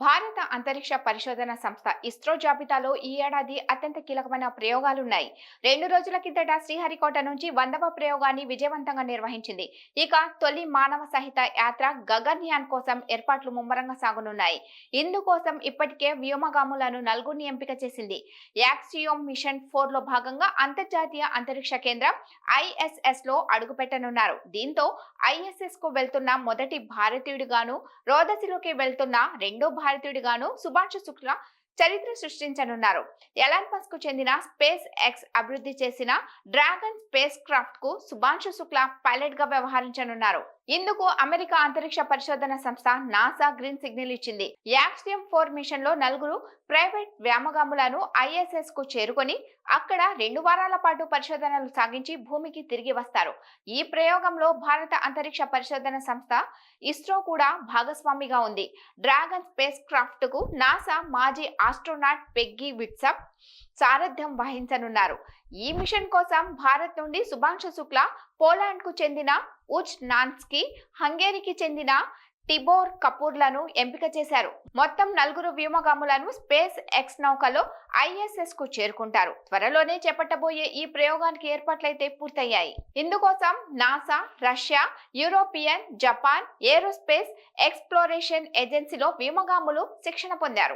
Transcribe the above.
భారత అంతరిక్ష పరిశోధన సంస్థ ఇస్రో జాబితాలో ఈ ఏడాది అత్యంత కీలకమైన ప్రయోగాలున్నాయి. రెండు రోజుల కిందట శ్రీహరికోట నుంచి వందవ ప్రయోగాన్ని విజయవంతంగా నిర్వహించింది. ఇక తొలి మానవ సహిత యాత్ర గగన్యాన్ కోసం ఏర్పాట్లు ముమ్మరంగా సాగనున్నాయి. ఇందుకోసం ఇప్పటికే వ్యోమగాములను నలుగురిని ఎంపిక చేసింది. యాక్సియోమ్ మిషన్ ఫోర్లో భాగంగా అంతర్జాతీయ అంతరిక్ష కేంద్రం ఐఎస్ఎస్లో అడుగుపెట్టనున్నారు. దీంతో ఐఎస్ఎస్కు వెళ్తున్న మొదటి భారతీయుడిగాను రోదసిలోకి వెళ్తున్న రెండో భారతీయుడిగాను సుభాష్ శుక్ల చరిత్ర సృష్టించనున్నారు. ఎలాన్ మస్క్కు చెందిన స్పేస్ ఎక్స్ అభివృద్ధి చేసిన డ్రాగన్ స్పేస్ క్రాఫ్ట్కు సుభాష్ శుక్ల పైలట్గా వ్యవహరించనున్నారు. ఇందుకు అమెరికా అంతరిక్ష పరిశోధన సంస్థ నాసా గ్రీన్ సిగ్నల్ ఇచ్చింది. యాక్సియం ఫోర్ మిషన్లో నలుగురు ప్రైవేట్ వ్యామగాములను ఐఎస్ఎస్కు చేరుకొని అక్కడ రెండు వారాల పాటు పరిశోధనలు సాగించి భూమికి తిరిగి వస్తారు. ఈ ప్రయోగంలో భారత అంతరిక్ష పరిశోధన సంస్థ ఇస్రో కూడా భాగస్వామిగా ఉంది. డ్రాగన్ స్పేస్ క్రాఫ్ట్కు నాసా మాజీ ఆస్ట్రోనాట్ పెగ్గి విట్సప్ సారథ్యం వహించనున్నారు. ఈ మిషన్ కోసం భారత్ నుండి సుభాంశు శుక్ల పోలాండ్కు చెందిన ఉచ్ నాన్స్కి హంగేరీకి చెందిన టిబోర్ కపూర్లను ఎంపిక చేశారు. మొత్తం నలుగురు వ్యోమగాములను స్పేస్ ఎక్స్ నౌకలో ఐఎస్ఎస్కు చేరుకుంటారు. త్వరలోనే చేపట్టబోయే ఈ ప్రయోగానికి ఏర్పాట్లయితే పూర్తయ్యాయి. ఇందుకోసం NASA Russia European Japan aerospace exploration ఏజెన్సీలో వ్యోమగాములు శిక్షణ పొందారు.